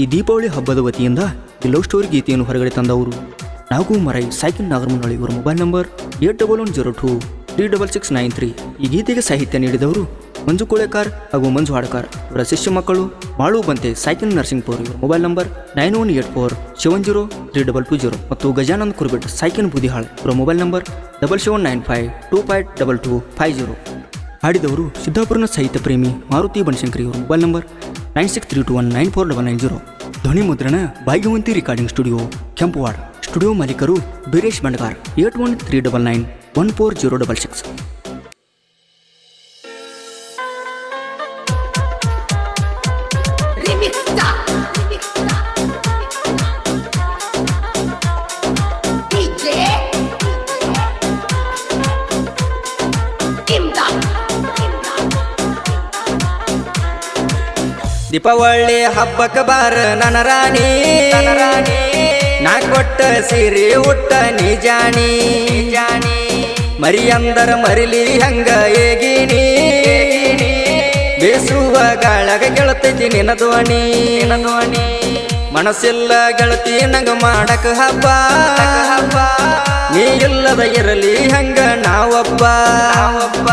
ಈ ದೀಪಾವಳಿ ಹಬ್ಬದ ವತಿಯಿಂದ ಈ ಲವ್ ಸ್ಟೋರಿ ಗೀತೆಯನ್ನು ಹೊರಗಡೆ ತಂದವರು. ನಾಗು ಮರೈ ಸೈಕಲ್ ನಾಗರಮನಹಳ್ಳಿ ಇವರ mobile number eight double one zero two three double six nine three. ಈ ಗೀತೆಗೆ ಸಾಹಿತ್ಯ ನೀಡಿದವರು ಮಂಜು ಕೋಳೆಕಾರ್ ಹಾಗೂ ಮಂಜು ಹಾಡಕಾರ್. ಇವರ ಶಿಷ್ಯ ಮಕ್ಕಳು ಮಾಳು ಬಂತೆ ಸೈಕಲ್ ನರ್ಸಿಂಗ್ ಪೋರ್ ಇವರ mobile number nine one eight four seven zero three double two zero ಮತ್ತು ಗಜಾನಂದ್ ಕುರ್ಬೆಟ್ ಸೈಕಲ್ ಬುದಿಹಾಳ್ ಇವರ mobile number double seven nine five two five double two five zero. ಹಾಡಿದವರು ಸಿದ್ದಾಪುರನ ಸಾಹಿತ್ಯ ಪ್ರೇಮಿ ಮಾರುತಿ ಬನಶಂಕರಿ ಇವರ mobile number nine six three two one nine four double nine zero. ಧ್ವನಿ ಮುದ್ರಣ Bhagyavanti recording studio, Kempuwada. Studio ಮಾಲೀಕರು Beeresh Bandagar, eight one three double nine one four zero double six. Remix Deepavali ಹಬ್ಬಕ್ಕ ಬಾರ ನನ್ನ ರಾಣಿ. ರಾಣಿ ನಾ ಕೊಟ್ಟ ಸಿರಿ ಉಟ್ಟ ನೀ ಜಾಣಿ ಜಾಣಿ ಮರಿ ಅಂದರ ಮರಿಲಿ ಹಂಗ ಏಗಿನಿ. ಬೇಸುವ ಗಾಳಗ ಗೆಳತೈತಿ ನಿನ್ನ ಧ್ವನಿ. ಧ್ವನಿ ಮನಸ್ಸಿಲ್ಲ ಗೆಳತಿ ನಂಗ ಮಾಡಕ ಹಬ್ಬ. ಹಬ್ಬ ನೀ ಇಲ್ಲದ ಇರಲಿ ಹಂಗ ನಾವಪ್ಪ ನಾವೊಬ್ಬ.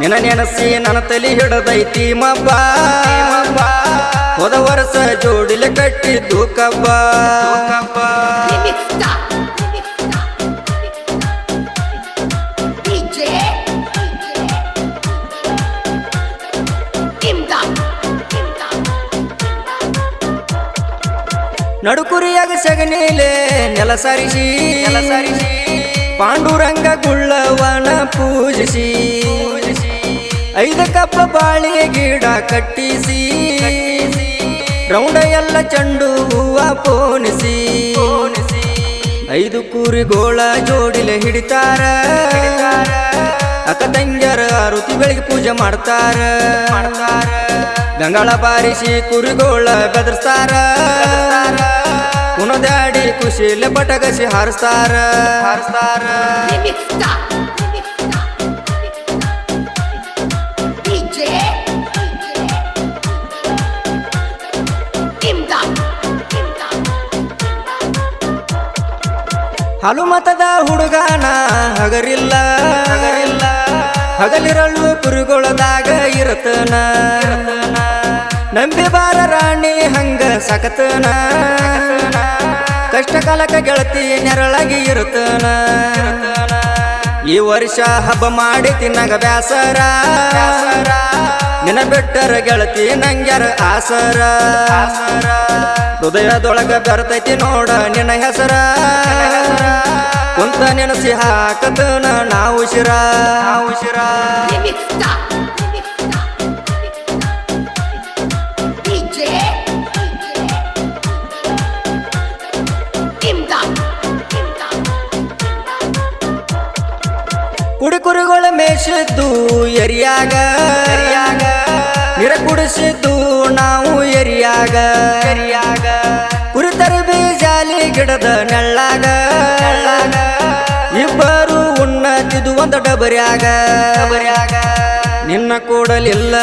ನಿನ ನೆನಸಿ ನನ್ನ ತಲಿ ಹಿಡದೈತಿ ಮಬ್ಬ. ಹೋದ ವರ್ಷ ಜೋಡಿಲೆ ಕಟ್ಟಿದ್ದು ಕಬ್ಬ. ನಡುಕುರಿಯಾಗ ಸಗಣಿಲೆ ನೆಲ ಸರಿಸಿ ನೆಲ ಸರಿಸಿ. ಪಾಂಡುರಂಗ ಗುಳ್ಳವನ ಪೂಜಿಸಿ. ಐದ ಕಪ್ಪ ಬಾಳಿಗೆ ಗಿಡ ಕಟ್ಟಿಸಿ ರೌಂಡ ಎಲ್ಲ ಚಂಡು ಹೂವ ಪೋಣಿಸಿ ಐದು ಕುರಿಗೋಳ ಜೋಡಿಲೆ ಹಿಡಿತಾರ. ಅಕ್ಕ ತಂಗ್ಯರ ಆರುತಿ ಬೆಳಿಗ್ಗೆ ಪೂಜೆ ಮಾಡ್ತಾರ. ಗಂಗಾಳ ಬಾರಿಸಿ ಕುರಿಗೋಳ ಬೆದರ್ಸ್ತಾರ. ಕುಣದಾಡಿ ಖುಷಿಲೆ ಪಟಗಸಿ ಹಾರಿಸ್ತಾರ. ಹಾರಿಸ್ತಾರ ಹಾಲು ಮತದ ಹುಡುಗನ ಹಗರಿಲ್ಲ. ಹಗರಿಲ್ಲ ಹಗಲಿರಳು ಕುರುಗೊಳದಾಗ ಇರತನ ನಂಬಿ ಬಾರ ರಾಣಿ ಹಂಗ ಸಕತನ. ಕಷ್ಟ ಕಾಲಕ್ಕೆ ಗೆಳತಿ ನೆರಳಾಗಿ ಇರುತ್ತನ. ಈ ವರ್ಷ ಹಬ್ಬ ಮಾಡಿ ತಿನ್ನಗ ಬ್ಯಾಸರ. ನಿನ ಬಿಟ್ಟರ ಗೆಳತಿ ನಂಗ್ಯಾರ ಆಸರ. ಹೃದಯದೊಳಗ ಬರ್ತೈತಿ ನೋಡ ನಿನ್ನ ಹೆಸರ. ಕುಂತ ನೆನಸಿ ಹಾಕತನ ನಾ ಉಸಿರ. ನಾವು ಕುಡಿ ಕುರಿಗಳ ಮೇಷದ್ದು ಎರಿಯಾಗ. ಎರಿಯಾಗ. ನಿರ ಕುಡಿಸಿದ್ದು ನಾವು ಎರಿಯಾಗ. ಎರಿಯಾಗ. ಕುರಿ ಬೀಜಾಲಿ ಜಾಲಿ ಗಿಡದ ನೆಳ್ಳಾಗ. ನೆಳ್ಳಾಗ. ಇಬ್ಬರು ಉಣ್ಣತಿದ್ದು ಒಂದು ಡಬರಿಯಾಗ. ಡಬರ್ಯಾಗ. ನಿನ್ನ ಕೂಡಲಿಲ್ಲ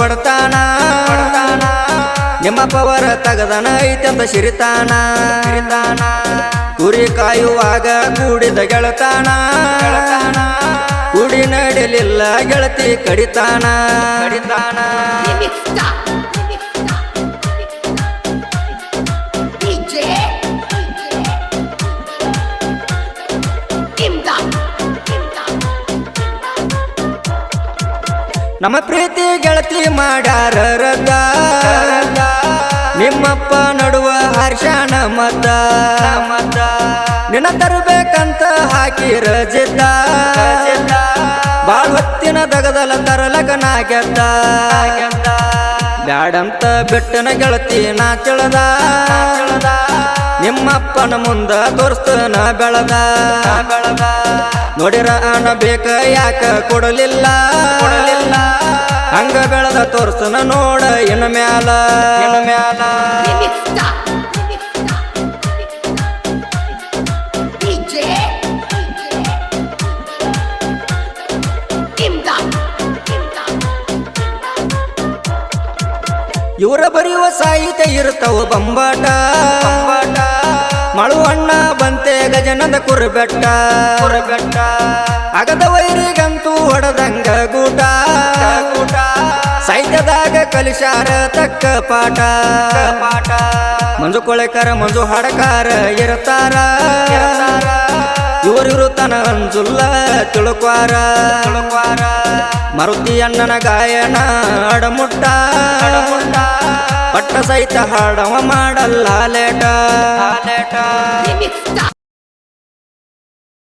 ಬಡತಾನ. ಬಡತಾನ. ನಿಮ್ಮ ಪವರ ತಗದನ ಐತಂದ ಸಿರಿತಾನ. ಸಿರಿತಾನ. ಕುರಿ ಕಾಯುವಾಗ ಕೂಡಿದ ಗೆಳತಾನ. ಗೆಳತಾನ ನಡೆಯಲಿಲ್ಲ ನಡಿಲಿಲ್ಲ ಗೆಳತಿ ಕಡಿತಾನ. ಕಡಿತಾನ. ನಮ್ಮ ಪ್ರೀತಿ ಗೆಳತಿ ಮಾಡ್ಯಾರ ನಿಮ್ಮಪ್ಪ ನಡುವ ಹರ್ಷಣ ಮತ. ಮತ. ನಿನ್ನ ತರಬೇಕಂತ ಹಾಕಿ ಬಾಳ್ ಹೊತ್ತಿನ ದಗದಲ ತರಲಗನ ಗೆದ್ದ ಬ್ಯಾಡಂತ ಬಿಟ್ಟನ ಗೆಳತಿ ನಾ ಕೆಳದ. ನಿಮ್ಮಪ್ಪನ ಮುಂದ ತೋರಿಸ್ತನ ಬೆಳದ. ಬೆಳದ ನೋಡಿರ ಅನ ಬೇಕ ಯಾಕ ಕೊಡಲಿಲ್ಲ. ಕೊಡಲಿಲ್ಲ ಹಂಗ ಬೆಳದ ತೋರ್ಸನ ನೋಡ ಇನ್ನ ಮ್ಯಾಲ. ಮ್ಯಾಲ. ಇವರ ಬರೆಯುವ ಸಾಹಿತ್ಯ ಇರುತ್ತವ ಬಂಬಾಟ. ಮಳುವಣ್ಣ ಬಂತೆ ಗಜನದ ಕುರುಬೆಟ್ಟ. ಕುರುಬೆಟ್ಟ ಅಗದ ವೈರಿಗಂತೂ ಹೊಡೆದಂಗ ಗೂಟ. ಗೂಟ ಸಾಹಿತ್ಯದಾಗ ಕಲಿಶಾರ ತಕ್ಕ ಪಾಠ ಪಾಠ. ಮಂಜು ಕೊಳೆಕರ, ಮಂಜು ಹಾಡಕಾರ ಇರ್ತಾರ. ಇವರಿರು ತನ ಅಂಜುಲ್ಲ ತಿಳುಕ್ವಾರ. ತಿಳುಕ್ವಾರ ಮರುತಿ ಅಣ್ಣನ ಗಾಯನ ಅಡಮುಟ್ಟ. ಪಟ್ಟ ಸಹಿತ ಹಾಡವ ಮಾಡಲ್ಲ ಲೇಟ. ಲೇಟ.